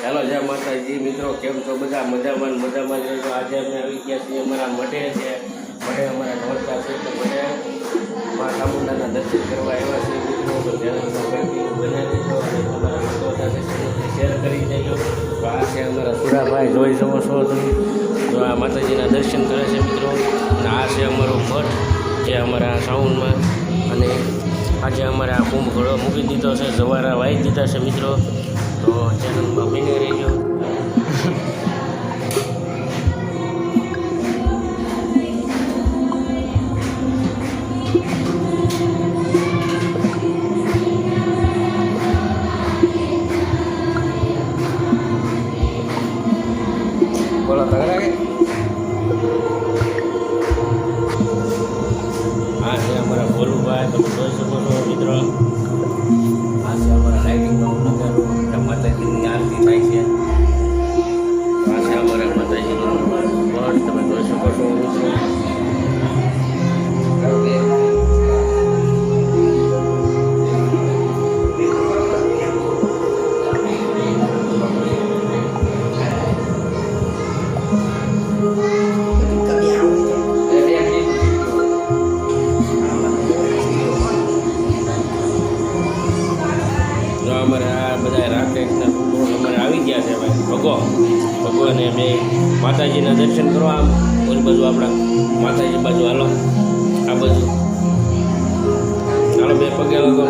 Hello જય માતાજી, મિત્રો, કેમ છો? બધા મજામાં મજામાં રહેજો. આજે અમે આવી ગયા છીએ અમારા મઢે છે. મઢે અમારા નોરતા છે તો મઢે મા ચામુંડાના દર્શન કરવા આવ્યા છે મિત્રો. તો બનાવી દેજો અને તમારા શેર કરી દેજો. તો આ છે અમારા સુરાભાઈ જોઈ શકો છો તમે. તો આ માતાજીના દર્શન કરે છે, મિત્રો. અને આ છે અમારો મઠ, જે અમારા સાઉન્ડમાં અને આજે અમારે આ કુંભ ઘડો મૂકી દીધો છે જવારા વાવી દીધા છે, મિત્રો. તો ચેનલમાં બની રહેજો બોલો, તગડા કે? આ છે અમારા ભોલુભાઈ તમે જોઈ શકો છો. માતાજીની આરતી થાય છે આ છે અમારા માતાજીનો મઠ તમે જોઈ શકો છો જો અમારે આ બધા રાકેશના કુટુંબ અમારે આવી ગયા છે ભાઈ. ભગો, ભગવાને બે માતાજીના દર્શન કરવા આમ ઓલી બાજુ આપણા માતાજી બાજુ હાલો. આ બાજુ. હાલો, બે પગે માતાજીને